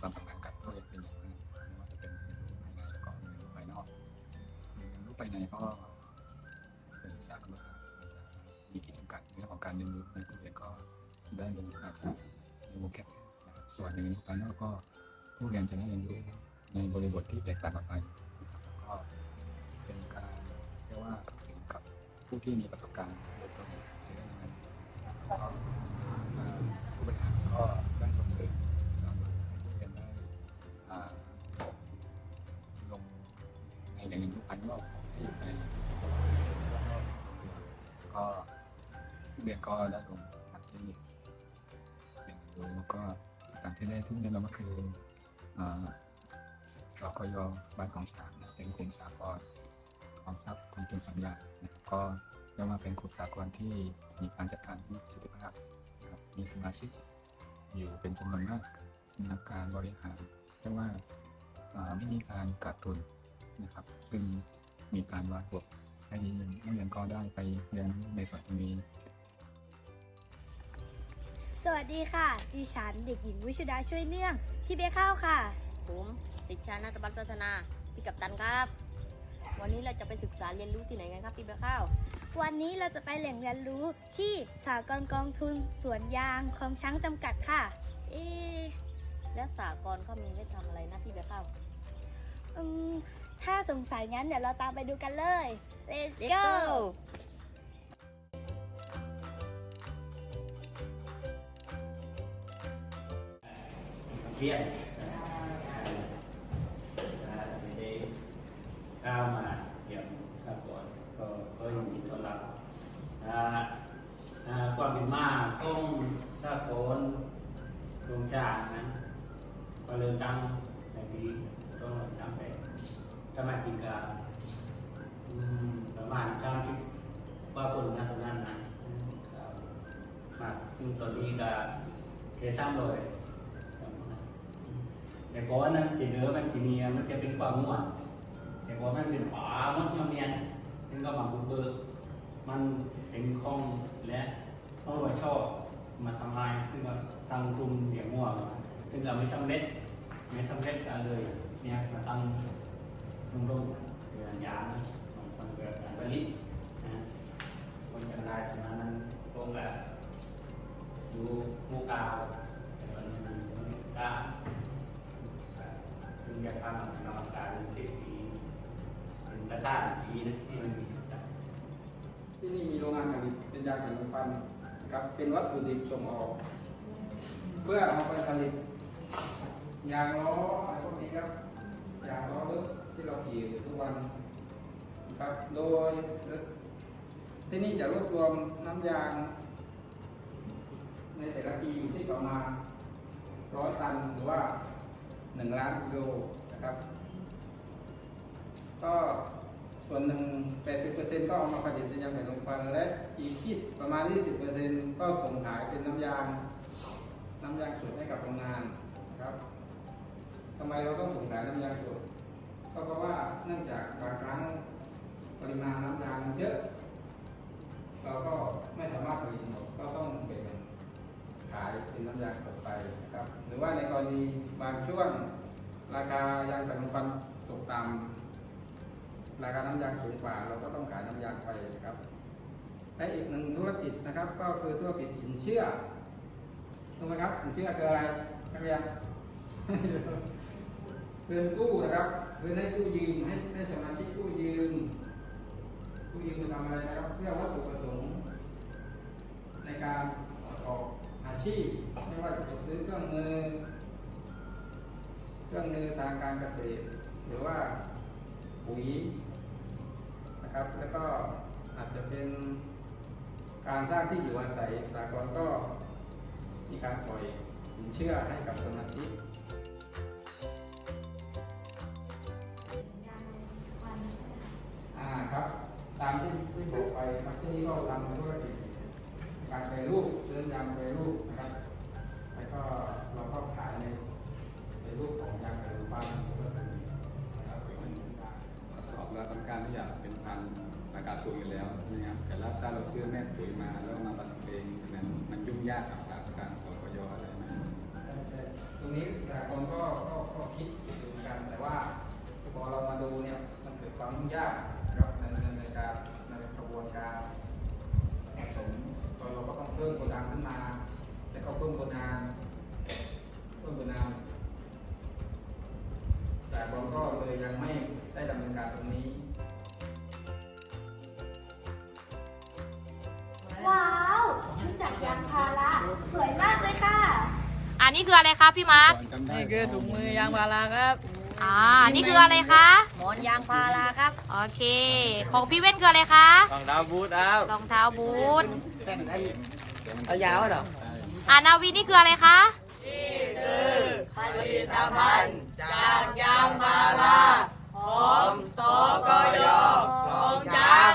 ความสัมพันธ์กับตัวเองเป็นอย่างมากไม่ว่าจะเป็นเรียนภายในแล้วก็เรียนรภายนอกรูปภายในก็เป็นทาบว่ามีขีดจำกรดเรื่องของการเรียนรู้ในตัวเองก็ได้เรียนรู้อาจจะในวงแคบส่วนในภายนอกก็ผู้เรียนจะได้เรียนรู้ในบริบทที่แตกต่างออกไปและก็เป็นการเรียกว่าเข้าถึงกับผู้ที่มีประสบการณ์โดยตรงจะได้เรียนรู้ เรียนก็ได้ลงทำที่เรียนรู้แล้วก็ต่างที่ได้ที่เรียนเราก็คืออ่าสกยบ้านของฉางนะเป็นกลุ่มสากลความทรัพย์กลุ่มทุนสัญญานะครับก็เรียกว่าเป็นกลุ่มสากลที่มีการจัดการที่สิทธิภาพนะครับมีสมาชิกอยู่เป็นจำนวนมากนะครับการบริหารเรียกว่าไม่มีการกัดทุนนะครับ ซึ่งมีการวางระบบให้นักเรียนก็ได้ไปเรียนในส่วนตรงนี้ สวัสดีค่ะ ดิฉันเด็กหญิงวิชุดาช่วยเนื่อง พี่เบข้าวค่ะ ผมสิชานาตบัตพัฒนา พี่กัปตันครับ วันนี้เราจะไปศึกษาเรียนรู้ที่ไหนกันครับพี่เบข้าว วันนี้เราจะไปแหล่งเรียนรู้ที่สากลกองทุนสวนยางคลองช้างจำกัดค่ะ เอะและสากลเขามีไว้ทำอะไรนะพี่เบข้าวอืมถ้าสงสัยงั้นเดี๋ยวเราตามไปดูกันเลย let's Let's go เครียดไม่ได้ก้าวมาเยี่ยมครับก่อนก็ก็ยินดีต้อนรับความเป็นมาของสากลโรงจานนั้นก็เริ่มตั้งในปีต้องตั้งไปทำมาจิกาประมาณเก้าสิบกว่าคนนะตรงนั้นนะมาซึ่งตอนนี้ก็เคยสร้างเลย แต่ก่อนนั้นติเนื้อมันสีเนียมันจะเป็นความม่วนแต่ก่อนมันเป็นฝามดยอมเนียนมันก็มาบุเบอร์มันเป็นคล่องและต้องรวยชอบมาทำลายซึ่งก็ทางกลุ่มเสียงม่วงซึ่งก็ไม่สำเร็จไม่สำเร็จกันเลยเนี่ยมาตั้งลงลงเดือนยานะ กรรมการเจ็ดปีเป็นประธานปีนะที่มันมีที่นี่มีโรงงานผลิตเป็นยางแข็งฟันนะครับเป็นวัตถุดิบส่งออก เพื่อเอาไปผลิตยางล้ออะไรพวกนี้ครับยางล้อรถที่เราขี่อยู่ทุกวันนะครับโดยที่นี่จะรวบรวมน้ำยาง ในแต่ละปีอยู่ที่ประมาณร้อยตันหรือว่าหนึ่งล้านกิโล นะครับ ก็ส่วนหนึ่ง80%ก็เอามาผลิตเป็นยางแผ่นลมควันและอีก20ประมาณ 20%ก็ส่งขายเป็นน้ำยางน้ำยางสดให้กับโรงงานนะครับทำไมเราต้องส่งขายน้ำยางสดก็เพราะว่าเนื่องจากบางครั้งปริมาณน้ำยางเยอะ เราก็ไม่สามารถผลิตหมดก็ต้องแบ่งขายเป็นน้ำยางสดไปนะครับ หรือว่าในกรณีบางช่วง ราคายางแผ่นลมควันตกต่ำราคาน้ำยางสูงกว่า เราก็ต้องขายน้ำยางไปนะครับและอีกหนึ่งธุรกิจนะครับ ก็คือธุรกิจสินเชื่อรู้ไหมครับสินเชื่อคืออะไรนักเรียนเงินกู้นะครับเงินให้กู้ยืมให้ให้สมาชิกกู้ยืมกู้ยืมมาทำอะไรนะครับ เพื่อวัตถุประสงค์ ในการประกอบอาชีพไม่ว่าจะไปซื้อเครื่องมือ เครื่องมือทางการเกษตร หรือว่าปุ๋ยนะครับ แล้วก็อาจจะเป็นการสร้างที่อยู่อาศัยสากลก็มีการปล่อยสินเชื่อให้กับสมาชิกอ่าครับ ตามที่ที่บอกไปครับที่นี่ก็ทำธุรกิจการแปรรูปเรื่องยางแปรรูปากาศสูงอยู่แล้วนะครับแต่ละถ้าเราเชื่อแม่ปุ๋ยมาแล้วมาผสมเองนั้นมันยุ่งยากกับสารการสกยอะไรนะใช่ตรงนี้สากลก็ก็ก็คิดเหมือนกันแต่ว่าพอเรามาดูเนี่ยมันเกิดความยุ่งยากครับในในการในกระบวนการผสมเราก็ต้องเพิ่มโกดังขึ้นมา แล้วก็เพิ่มโกดังเพิ่มโกดังแต่บอลก็เลยยังไม่ได้ดำเนินการตรงนี้ นนี้คืออะไรคะพี่มาร์คจำได้นี่คือถุงมือยางพาราครับอ่าอันนี้คืออะไรคะหมอนยางพาราครับ โอเค ของพี่เว้นคืออะไรคะรองเท้าบูทครับรองเท้าบูทเอายาวเหรออ่านาวีนี่คืออะไรคะผลิตภัณฑ์จากยางพาราของสกยของจาง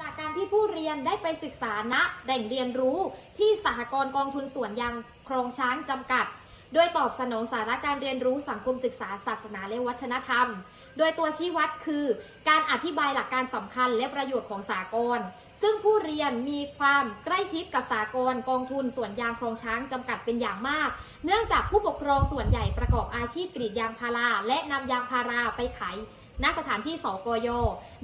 จากการที่ผู้เรียนได้ไปศึกษาณแหล่งเรียนรู้ ที่สหกรณ์กองทุนสวนยางโครงช้างจำกัด โดยตอบสนองสาระการเรียนรู้สังคมศึกษาศาสนาและวัฒนธรรม โดยตัวชี้วัดคือ การอธิบายหลักการสำคัญและประโยชน์ของสากลซึ่งผู้เรียนมีความใกล้ชิดกับสากลกองทุนสวนยางโครงช้างจำกัดเป็นอย่างมาก เนื่องจากผู้ปกครองส่วนใหญ่ประกอบอาชีพกรีดยางพาราและนำยางพาราไปขาย ณสถานที่สกย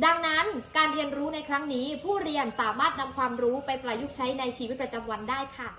ดังนั้นการเรียนรู้ในครั้งนี้ ผู้เรียนสามารถนำความรู้ไปประยุกต์ใช้ในชีวิตประจำวันได้ค่ะ